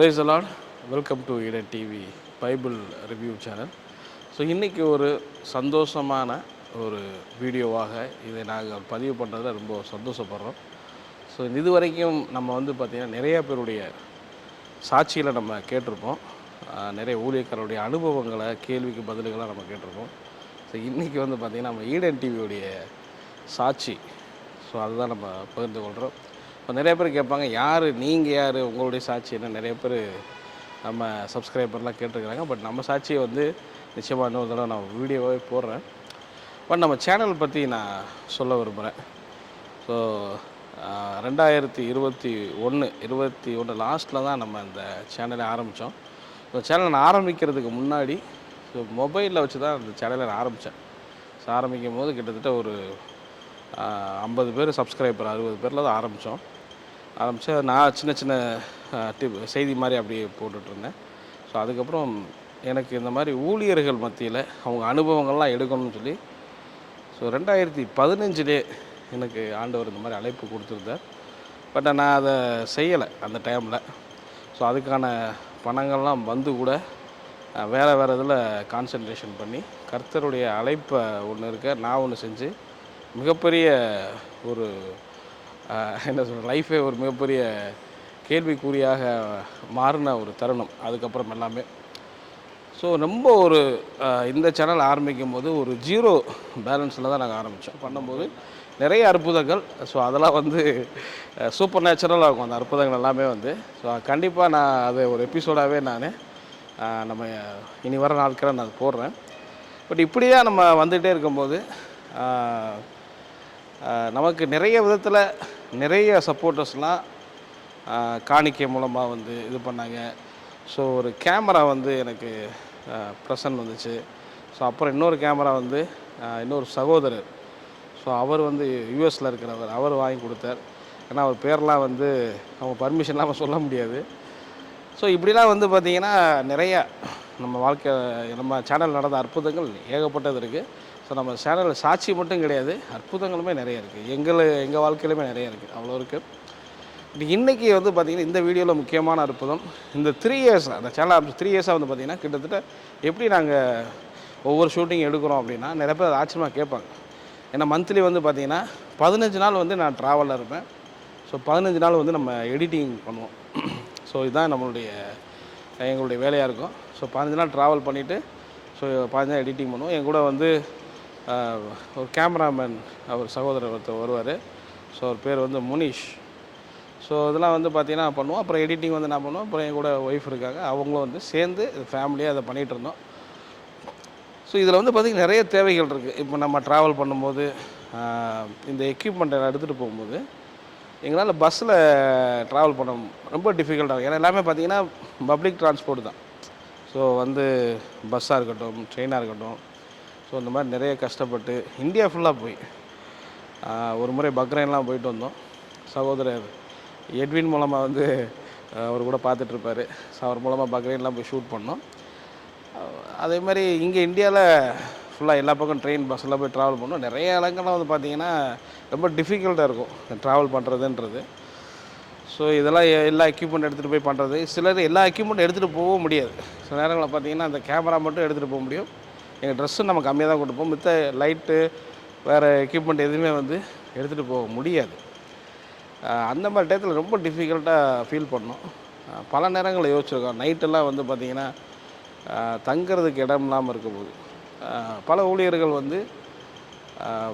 Praise the lord welcome to Eden TV Bible review channel so இன்றைக்கி ஒரு சந்தோஷமான ஒரு வீடியோவாக இதை நாங்கள் பதிவு பண்ணுறதுல ரொம்ப சந்தோஷப்படுறோம். ஸோ இது வரைக்கும் நம்ம வந்து பார்த்திங்கன்னா நிறைய பேருடைய சாட்சியில் நம்ம கேட்டிருப்போம். நிறைய ஊழியக்காரருடைய அனுபவங்களை கேள்விக்கு பதில்களாக நம்ம கேட்டிருப்போம். ஸோ இன்றைக்கி வந்து பார்த்திங்கன்னா நம்ம ஈடன் டிவியுடைய சாட்சி. ஸோ அதுதான் நம்ம பகிர்ந்து கொள்கிறோம் இப்போ நிறைய பேர் கேட்பாங்க யார்? நீங்கள் யார்? உங்களுடைய சாட்சி என்ன? நிறைய பேர் நம்ம சப்ஸ்கிரைபர்லாம் கேட்டிருக்கிறாங்க. பட் நம்ம சாட்சியை வந்து நிச்சயமாக இன்னொரு தடவை நான் வீடியோவே போடுறேன். பட் நம்ம சேனல் பற்றி நான் சொல்ல விரும்புகிறேன் ஸோ ரெண்டாயிரத்தி இருபத்தி ஒன்று இருபத்தி ஒன்று லாஸ்ட்டில் தான் நம்ம இந்த சேனலை ஆரம்பித்தோம் ஸோ சேனலை நான் ஆரம்பிக்கிறதுக்கு முன்னாடி ஸோ மொபைலில் வச்சு தான் இந்த சேனலை நான் ஆரம்பித்தேன் ஸோ ஆரம்பிக்கும் போது கிட்டத்தட்ட ஒரு ஐம்பது பேர் சப்ஸ்கிரைபர் அறுபது பேரில் தான் ஆரம்பித்தோம் ஆரம்பித்து நான் சின்ன சின்ன டிப் செய்தி மாதிரி அப்படியே போட்டுட்ருந்தேன். ஸோ அதுக்கப்புறம் எனக்கு இந்த மாதிரி ஊழியர்கள் மத்தியில் அவங்க அனுபவங்கள்லாம் எடுக்கணும்னு சொல்லி ஸோ ரெண்டாயிரத்தி பதினஞ்சிலே எனக்கு ஆண்டவர் இந்த மாதிரி அழைப்பு கொடுத்துருந்தார். பட் நான் அதை செய்யலை அந்த டைமில் ஸோ அதுக்கான பணங்கள்லாம் வந்து கூட வேறு வேறு இதில் கான்சன்ட்ரேஷன் பண்ணி கர்த்தருடைய அழைப்பை ஒன்று இருக்க நான் ஒன்று செஞ்சு மிகப்பெரிய ஒரு என்ன சொல்கிற லைஃபே ஒரு மிகப்பெரிய கேள்விக்குறியாக மாறின ஒரு தருணம். அதுக்கப்புறம் எல்லாமே. ஸோ ரொம்ப ஒரு இந்த சேனல் ஆரம்பிக்கும் போது ஒரு ஜீரோ பேலன்ஸில் தான் நாங்கள் ஆரம்பித்தோம் பண்ணும்போது நிறைய அற்புதங்கள். ஸோ அதெல்லாம் வந்து சூப்பர் நேச்சுரலாக இருக்கும். அந்த அற்புதங்கள் எல்லாமே வந்து. ஸோ கண்டிப்பாக நான் அதை ஒரு எபிசோடாகவே நான் நம்ம இனி வர நாட்களை நான் போடுறேன். பட் இப்படியே நம்ம வந்துகிட்டே இருக்கும்போது நமக்கு நிறைய விதத்தில் நிறைய சப்போர்ட்டர்ஸ்லாம் காணிக்கை மூலமாக வந்து இது பண்ணாங்க. ஸோ ஒரு கேமரா வந்து எனக்கு ப்ரெசன்ட் வந்துச்சு. ஸோ அப்புறம் இன்னொரு கேமரா வந்து இன்னொரு சகோதரர். ஸோ அவர் வந்து யூஎஸில் இருக்கிறவர். அவர் வாங்கி கொடுத்தார். ஏன்னா அவர் பேர்லாம் வந்து அவங்க பர்மிஷன் இல்லாமல் சொல்ல முடியாது. ஸோ இப்படிலாம் வந்து பார்த்திங்கன்னா நிறையா நம்ம வாழ்க்கை நம்ம சேனல் நடந்த அற்புதங்கள் ஏகப்பட்டது இருக்குது ஸோ நம்ம சேனலில் சாட்சி மட்டும் கிடையாது அற்புதங்களுமே நிறைய இருக்குது எங்கள் எங்கள் வாழ்க்கையிலுமே நிறைய இருக்குது அவ்வளோ இருக்குது இன்றைக்கி வந்து பார்த்திங்கன்னா இந்த வீடியோவில் முக்கியமான அற்புதம் இந்த த்ரீ இயர்ஸ் அந்த சேனல் த்ரீ இயர்ஸாக வந்து பார்த்திங்கன்னா கிட்டத்தட்ட எப்படி நாங்கள் ஒவ்வொரு ஷூட்டிங் எடுக்கிறோம் அப்படின்னா நிறைய பேர் ஆச்சரியமாக கேட்பாங்க. ஏன்னா மந்த்லி வந்து பார்த்திங்கன்னா பதினஞ்சு நாள் வந்து நான் ட்ராவலில் இருப்பேன். ஸோ பதினஞ்சு நாள் வந்து நம்ம எடிட்டிங் பண்ணுவோம். ஸோ இதுதான் நம்மளுடைய எங்களுடைய வேலையாக இருக்கும். ஸோ பதினஞ்சு நாள் ட்ராவல் பண்ணிவிட்டு ஸோ பதினஞ்சு நாள் எடிட்டிங் பண்ணுவோம். என் கூட வந்து ஒரு கேமராமேன் அவர் சகோதரர் ஒருத்தர் வருவார். ஸோ அவர் பேர் வந்து முனிஷ். ஸோ இதெல்லாம் வந்து பார்த்திங்கன்னா பண்ணுவோம். அப்புறம் எடிட்டிங் வந்து நான் பண்ணுவோம். அப்புறம் என் கூட ஒய்ஃப் இருக்காங்க. அவங்களும் வந்து சேர்ந்து ஃபேமிலியாக அதை பண்ணிகிட்டு இருந்தோம். ஸோ இதில் வந்து பார்த்திங்கன்னா நிறைய தேவைகள் இருக்குது இப்போ நம்ம ட்ராவல் பண்ணும்போது இந்த எக்யூப்மெண்ட்டை எடுத்துகிட்டு போகும்போது எங்களால் பஸ்ஸில் ட்ராவல் பண்ண ரொம்ப டிஃபிகல்ட்டாகும் ஏன்னா எல்லாமே பார்த்திங்கன்னா பப்ளிக் டிரான்ஸ்போர்ட் தான். ஸோ வந்து பஸ்ஸாக இருக்கட்டும் ட்ரெயினாக இருக்கட்டும் ஸோ இந்த மாதிரி நிறைய கஷ்டப்பட்டு இந்தியா ஃபுல்லாக போய் ஒரு முறை பக்ரைன்லாம் போயிட்டு வந்தோம். சகோதரர் எட்வின் மூலமாக வந்து அவர் கூட பார்த்துட்ருப்பார் ஸோ அவர் மூலமாக பக்ரைன்லாம் போய் ஷூட் பண்ணோம். அதே மாதிரி இங்கே இந்தியாவில் ஃபுல்லாக எல்லா பக்கம் ட்ரெயின் பஸ்ஸில் போய் ட்ராவல் பண்ணோம். நிறைய இடங்கள்லாம் வந்து பார்த்திங்கன்னா ரொம்ப டிஃபிகல்ட்டாக இருக்கும் ட்ராவல் பண்ணுறதுன்றது ஸோ இதெல்லாம் எல்லா எக்யூப்மெண்ட் எடுத்துகிட்டு போய் பண்ணுறது சிலர் எல்லா எக்யூப்மெண்ட் எடுத்துகிட்டு போகவும் முடியாது. சில நேரங்களில் பார்த்தீங்கன்னா அந்த கேமரா மட்டும் எடுத்துகிட்டு போக முடியும். எங்கள் ட்ரெஸ்ஸும் நம்ம கம்மியாக தான் கொடுப்போம். மித்த லைட்டு வேறு எக்யூப்மெண்ட் எதுவுமே வந்து எடுத்துகிட்டு போக முடியாது. அந்த மாதிரி டயத்தில் ரொம்ப டிஃபிகல்ட்டாக ஃபீல் பண்ணோம். பல நேரங்களில் யோசிச்சிருக்கோம். நைட்டெல்லாம் வந்து பார்த்திங்கன்னா தங்கிறதுக்கு தங்குறதுக்கு இடம் இல்லாமல் இருக்கும்போது பல ஊழியர்கள் வந்து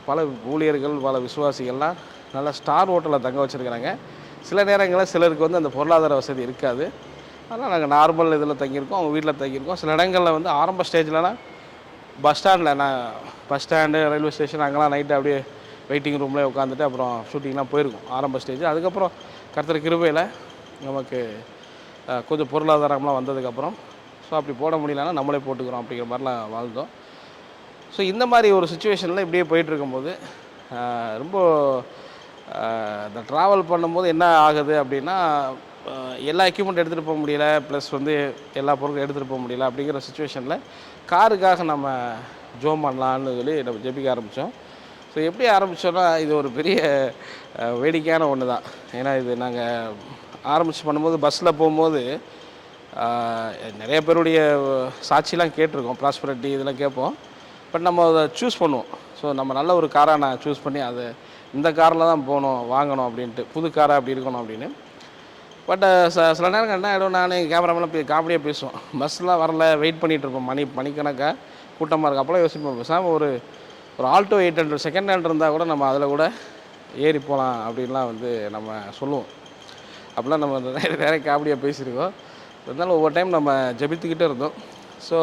பல ஊழியர்கள் பல விசுவாசிகள்லாம் நல்லா ஸ்டார் ஹோட்டலில் தங்க வச்சுருக்கிறாங்க. சில நேரங்களில் சிலருக்கு வந்து அந்த பொருளாதார வசதி இருக்காது. அதனால் நாங்கள் நார்மல் இதில் தங்கியிருக்கோம். அவங்க வீட்டில் தங்கியிருக்கோம். சில இடங்களில் வந்து ஆரம்ப ஸ்டேஜ்லலாம் பஸ் ஸ்டாண்டில் நான் பஸ் ஸ்டாண்டு ரயில்வே ஸ்டேஷன் அங்கெல்லாம் நைட்டு அப்படியே வெயிட்டிங் ரூம்லேயே உட்காந்துட்டு அப்புறம் ஷூட்டிங்லாம் போயிருக்கும் ஆரம்ப ஸ்டேஜ் அதுக்கப்புறம் கர்த்தர் கிருபையில் நமக்கு கொஞ்சம் பொருளாதாரம்லாம் வந்ததுக்கப்புறம் ஸோ அப்படி போட முடியலன்னா நம்மளே போட்டுக்கிறோம் அப்படிங்கிற மாதிரிலாம் வாழ்ந்தோம். ஸோ இந்த மாதிரி ஒரு சுச்சுவேஷனில் இப்படியே போயிட்டு இருக்கும்போது ரொம்ப இந்த ட்ராவல் பண்ணும்போது என்ன ஆகுது அப்படின்னா எல்லா எக்யூப்மெண்ட் எடுத்துகிட்டு போக முடியல ப்ளஸ் வந்து எல்லா பொருட்களும் எடுத்துகிட்டு போக முடியல அப்படிங்கிற சுச்சுவேஷனில் காருக்காக நம்ம ஜோம் பண்ணலான்னு சொல்லி நம்ம ஜெபிக்க ஆரம்பித்தோம் ஸோ எப்படி ஆரம்பித்தோன்னா இது ஒரு பெரிய வேடிக்கையான ஒன்று தான் ஏன்னா இது நாங்கள் ஆரம்பித்து பண்ணும்போது பஸ்ஸில் போகும்போது நிறைய பேருடைய சாட்சிலாம் கேட்டிருக்கோம். ப்ராஸ்பரிட்டி இதெல்லாம் கேட்போம். பட் நம்ம அதை சூஸ் பண்ணுவோம். ஸோ நம்ம நல்ல ஒரு காராக நான் சூஸ் பண்ணி அதை இந்த காரில் தான் போகணும் வாங்கணும் அப்படின்ட்டு புது காராக அப்படி இருக்கணும் அப்படின்னு. பட் ச சில நேரம் என்ன ஆகிடும் நான் கேமராமேலாம் போய் காமெடியாக பேசுவோம் பஸ்லாம் வரல வெயிட் பண்ணிகிட்டு இருப்போம் மணி மணிக்கணக்காக கூட்டமாக இருக்கு. அப்போலாம் யோசிப்போம் பேசாமல் ஒரு ஒரு Alto eight hundred second hand இருந்தால் கூட நம்ம அதில் கூட ஏறி போகலாம் அப்படின்லாம் வந்து நம்ம சொல்லுவோம். அப்படிலாம் நம்ம நிறைய நிறைய காமெடியாக பேசியிருக்கோம். இருந்தாலும் ஒவ்வொரு டைம் நம்ம ஜெபித்துக்கிட்டே இருந்தோம். ஸோ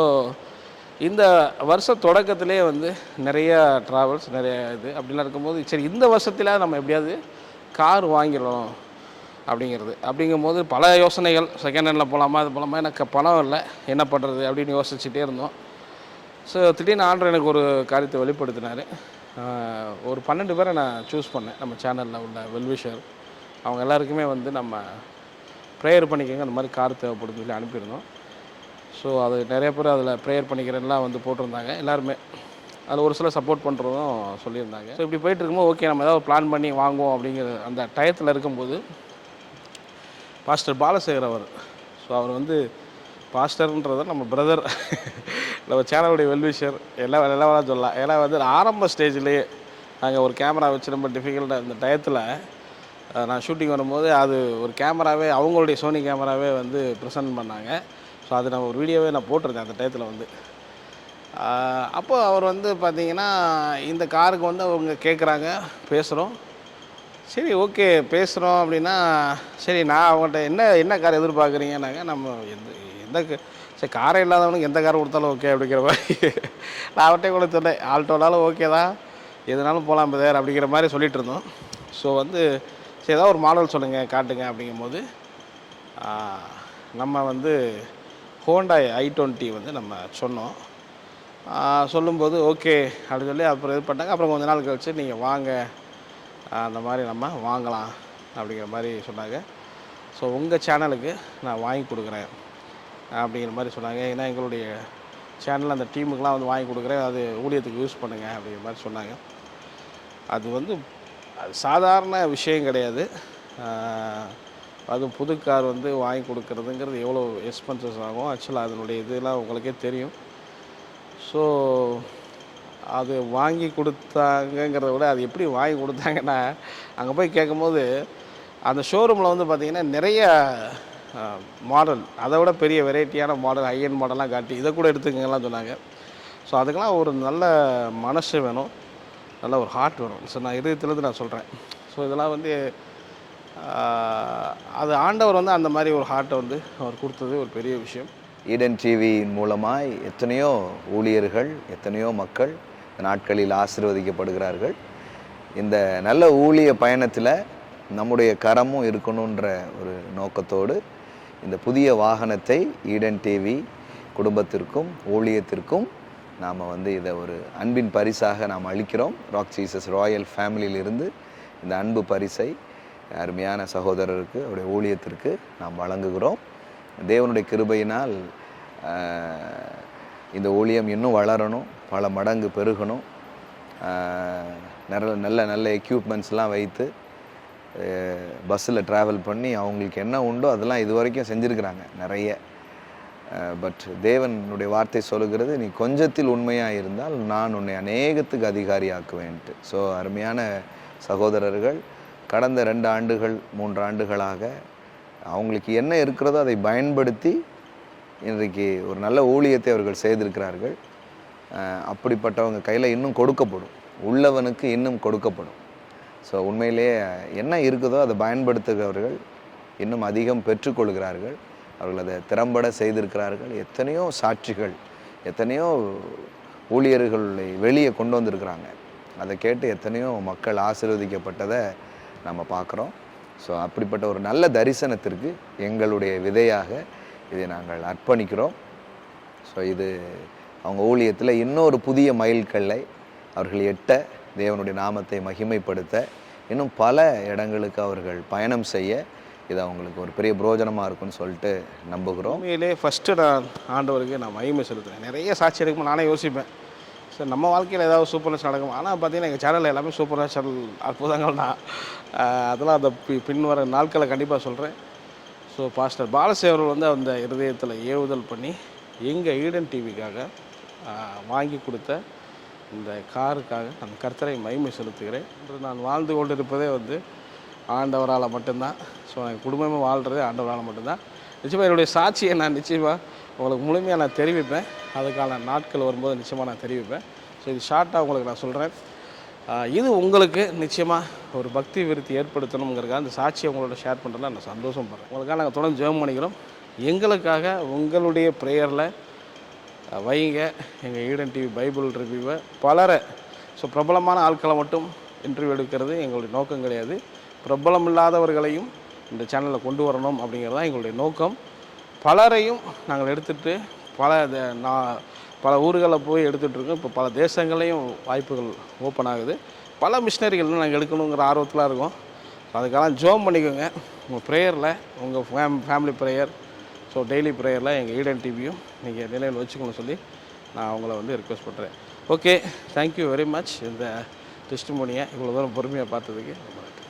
இந்த வருஷ தொடக்கத்திலே வந்து நிறைய ட்ராவல்ஸ் நிறைய இது அப்படிலாம் இருக்கும்போது சரி இந்த வருஷத்தில் நம்ம எப்படியாவது கார் வாங்கிடலாம். அப்படிங்கிறது. அப்படிங்கும்போது பல யோசனைகள் செகண்ட் ஹேண்டில் போகலாமா அது போகலாமா எனக்கு பணம் இல்லை என்ன பண்ணுறது அப்படின்னு யோசிச்சுட்டே இருந்தோம். ஸோ திடீர்னு ஆண்டர் எனக்கு ஒரு காரியத்தை வெளிப்படுத்தினார். ஒரு பன்னெண்டு பேரை நான் சூஸ் பண்ணேன் நம்ம சேனலில் உள்ள வெல்விஷர் அவங்க எல்லாருக்குமே வந்து நம்ம ப்ரேயர் பண்ணிக்கோங்க அந்த மாதிரி கார் தேவைப்படுதுன்னு சொல்லி அனுப்பியிருந்தோம். ஸோ அது நிறைய பேர் அதில் ப்ரேயர் பண்ணிக்கிறேன்லாம் வந்து போட்டிருந்தாங்க. எல்லாருமே அதில் ஒரு சில சப்போர்ட் பண்ணுறதும் சொல்லியிருந்தாங்க. ஸோ இப்படி போயிட்டு இருக்கும்போது ஓகே நம்ம ஏதாவது பிளான் பண்ணி வாங்குவோம் அப்படிங்கிற அந்த டயத்தில் இருக்கும்போது பாஸ்டர் பாலசேகர் அவர். ஸோ அவர் வந்து பாஸ்டர்ன்றதை நம்ம பிரதர் நம்ம சேனலுடைய வெல்விஷர் எல்லாம் எல்லாம் சொல்லலாம். ஏன்னா வந்து ஆரம்ப ஸ்டேஜ்லேயே நாங்கள் ஒரு கேமரா வச்சு ரொம்ப டிஃபிகல்ட்டாக இந்த டயத்தில் நான் ஷூட்டிங் வரும்போது அது ஒரு கேமராவே அவங்களுடைய சோனி கேமராவே வந்து ப்ரெசன்ட் பண்ணாங்க. ஸோ அது நான் ஒரு வீடியோவே நான் போட்டிருந்தேன் அந்த டயத்தில் வந்து. அப்போது அவர் வந்து பார்த்திங்கன்னா இந்த காருக்கு வந்து அவங்க கேட்குறாங்க பேசுகிறோம் சரி ஓகே பேசுகிறோம் அப்படின்னா சரி நான் அவங்கள்ட்ட என்ன என்ன கார் எதிர்பார்க்குறீங்கன்னாங்க நம்ம எந்த எந்த க- சரி காரே இல்லாதவனுக்கு எந்த கார் கொடுத்தாலும் ஓகே அப்படிங்கிற மாதிரி. நான் அவர்கிட்ட கூட சொன்னேன் ஆல்டோனாலும் ஓகே தான் எதுனாலும் போகலாம் பதேர் அப்படிங்கிற மாதிரி சொல்லிட்டு இருந்தோம். ஸோ வந்து சரி ஏதாவது ஒரு மாடல் சொல்லுங்கள் காட்டுங்க அப்படிங்கும்போது நம்ம வந்து ஹோண்டாய் ஐ டுவெண்ட்டி வந்து நம்ம சொன்னோம். சொல்லும்போது ஓகே அப்படின்னு சொல்லி அப்புறம் இது பண்ணாங்க அப்புறம் கொஞ்ச நாள் கழிச்சு நீங்கள் வாங்க அந்த மாதிரி நம்ம வாங்கலாம் அப்படிங்கிற மாதிரி சொன்னாங்க. ஸோ உங்கள் சேனலுக்கு நான் வாங்கி கொடுக்குறேன் அப்படிங்கிற மாதிரி சொன்னாங்க. ஏன்னா எங்களுடைய சேனல் அந்த டீமுக்கெலாம் வந்து வாங்கி கொடுக்குறேன். அது ஊழியத்துக்கு யூஸ் பண்ணுங்கள் அப்படிங்கிற மாதிரி சொன்னாங்க. அது வந்து சாதாரண விஷயம் கிடையாது. அது அதுவும் புது கார் வந்து வாங்கி கொடுக்குறதுங்கிறது எவ்வளோ எக்ஸ்பென்சஸ் ஆகும். ஆக்சுவலாக அதனுடைய இதெல்லாம் உங்களுக்கே தெரியும். ஸோ அது வாங்கி கொடுத்தாங்கங்கிறத விட அது எப்படி வாங்கி கொடுத்தாங்கன்னா அங்கே போய் கேட்கும்போது அந்த ஷோரூமில் வந்து பார்த்திங்கன்னா நிறைய மாடல் அதை விட பெரிய வெரைட்டியான மாடல் ஹையன் மாடலாம் காட்டி இதை கூட எடுத்துக்கங்கலாம் சொன்னாங்க. ஸோ அதுக்கெல்லாம் ஒரு நல்ல மனசு வேணும். நல்ல ஒரு ஹார்ட் வேணும். ஸோ நான் இதயத்துலேருந்து நான் சொல்கிறேன் ஸோ இதெல்லாம் வந்து அது ஆண்டவர் வந்து அந்த மாதிரி ஒரு ஹார்ட்டை வந்து அவர் கொடுத்தது ஒரு பெரிய விஷயம். ஈடன் டிவியின் மூலமாய் எத்தனையோ ஊழியர்கள் எத்தனையோ மக்கள் நாட்களில் ஆசீர்வதிக்கப்படுகிறார்கள். இந்த நல்ல ஊழிய பயணத்தில் நம்முடைய கரமும் இருக்கணுன்ற ஒரு நோக்கத்தோடு இந்த புதிய வாகனத்தை ஈடன் டிவி குடும்பத்திற்கும் ஊழியத்திற்கும் நாம் வந்து இதை ஒரு அன்பின் பரிசாக நாம் அளிக்கிறோம். ராக் சீசஸ் ராயல் ஃபேமிலியிலிருந்து இந்த அன்பு பரிசை அருமையான சகோதரருக்கு அவருடைய ஊழியத்திற்கு நாம் வழங்குகிறோம். தேவனுடைய கிருபையினால் இந்த ஊழியம் இன்னும் வளரணும். பல மடங்கு பெருகணும். நல்ல நல்ல நல்ல எக்யூப்மெண்ட்ஸ்லாம் வைத்து பஸ்ஸில் ட்ராவல் பண்ணி அவங்களுக்கு என்ன உண்டோ அதெல்லாம் இது வரைக்கும் செஞ்சுருக்கிறாங்க நிறைய. பட் தேவனுடைய வார்த்தை சொல்லுகிறது நீ கொஞ்சத்தில் உண்மையாக இருந்தால் நான் உன்னை அநேகத்துக்கு அதிகாரி ஆக்குவேன்ட்டு ஸோ அருமையான சகோதரர்கள் கடந்த ரெண்டு ஆண்டுகள் மூன்று ஆண்டுகளாக அவங்களுக்கு என்ன இருக்கிறதோ அதை பயன்படுத்தி இன்றைக்கு ஒரு நல்ல ஊழியத்தை அவர்கள் செய்திருக்கிறார்கள். அப்படிப்பட்டவங்க கையில் இன்னும் கொடுக்கப்படும். உள்ளவனுக்கு இன்னும் கொடுக்கப்படும். ஸோ உண்மையிலேயே என்ன இருக்குதோ அதை பயன்படுத்துகிறவர்கள் இன்னும் அதிகம் பெற்றுக்கொள்கிறார்கள் அவர்கள் அதை திறம்பட செய்திருக்கிறார்கள். எத்தனையோ சாட்சிகள் எத்தனையோ ஊழியர்களை வெளியே கொண்டு வந்திருக்கிறாங்க. அதை கேட்டு எத்தனையோ மக்கள் ஆசீர்வதிக்கப்பட்டதை நம்ம பார்க்குறோம். ஸோ அப்படிப்பட்ட ஒரு நல்ல தரிசனத்திற்கு எங்களுடைய விதையாக இதை நாங்கள் அர்ப்பணிக்கிறோம். ஸோ இது அவங்க ஊழியத்தில் இன்னொரு புதிய மைல்கல்லை அவர்கள் எட்ட தேவனுடைய நாமத்தை மகிமைப்படுத்த இன்னும் பல இடங்களுக்கு அவர்கள் பயணம் செய்ய இது அவங்களுக்கு ஒரு பெரிய புரோஜனமாக இருக்கும்னு சொல்லிட்டு நம்புகிறோம். உண்மையிலே ஃபஸ்ட்டு நான் ஆண்டவருக்கு நான் மகிமை செலுத்துகிறேன் நிறைய சாட்சி எடுக்கும்போது நானே யோசிப்பேன். சார் நம்ம வாழ்க்கையில் ஏதாவது சூப்பர் நேச்சர் நடக்கும் ஆனால் பார்த்தீங்கன்னா எங்கள் சேனலில் எல்லாமே சூப்பர் நேச்சுரல் அற்புதங்கள் நான் அதெல்லாம் அந்த பி பின்வர நாட்களை கண்டிப்பாக சொல்கிறேன் ஸோ பாஸ்டர் பாலசேவர் வந்து அந்த இருதயத்தில் ஏவுதல் பண்ணி எங்கள் ஈடன் டிவிக்காக வாங்கி கொடுத்த இந்த காருக்காக அந்த கர்த்தரை மகிமை செலுத்துகிறேன் என்று நான் வாழ்ந்து கொண்டிருப்பதே வந்து ஆண்டவரால் மட்டும்தான். ஸோ என் குடும்பமே வாழ்கிறதே ஆண்டவரால் மட்டும்தான். நிச்சயமாக என்னுடைய சாட்சியை நான் நிச்சயமாக உங்களுக்கு முழுமையாக நான் தெரிவிப்பேன். அதுக்கான நாட்கள் வரும்போது நிச்சயமாக நான் தெரிவிப்பேன். ஸோ இது ஷார்ட்டாக உங்களுக்கு நான் சொல்கிறேன் இது உங்களுக்கு நிச்சயமாக ஒரு பக்தி விருத்தி ஏற்படுத்தணுங்கிறக்காக அந்த சாட்சியை உங்களோட ஷேர் பண்ணுறதுல நான் சந்தோஷப்படுறேன். உங்களுக்காக நாங்கள் தொடர்ந்து ஜெபம் பண்ணிக்கிறோம். எங்களுக்காக உங்களுடைய ப்ரேயரில் வைங்க. எங்கள் ஈடன் டிவி பைபிள் ரிவ்யூவை பலரை. ஸோ பிரபலமான ஆட்களை மட்டும் இன்டர்வியூ எடுக்கிறது எங்களுடைய நோக்கம் கிடையாது. பிரபலம் இல்லாதவர்களையும் இந்த சேனலில் கொண்டு வரணும் அப்படிங்கிறது தான் எங்களுடைய நோக்கம். பலரையும் நாங்கள் எடுத்துகிட்டு பல நான் பல ஊர்களில் போய் எடுத்துகிட்ருக்கோம் இப்போ பல தேசங்களையும் வாய்ப்புகள் ஓப்பன் ஆகுது. பல மிஷினரிகள் நாங்கள் எடுக்கணுங்கிற ஆர்வத்தில் இருக்கோம். அதுக்கெல்லாம் ஜோம் பண்ணிக்கோங்க. உங்கள் ப்ரேயரில் உங்கள் fam family prayer so daily ப்ரேயரில் எங்கள் ஈடன் டிவியும் நீங்கள் நிலையில் வச்சுக்கணும்னு சொல்லி நான் அவங்கள வந்து ரிக்வெஸ்ட் பண்ணுறேன் okay thank you very much இந்த டெஸ்ட் இவ்வளோ தூரம் பொறுமையாக பார்த்ததுக்கு ரொம்ப நன்றி.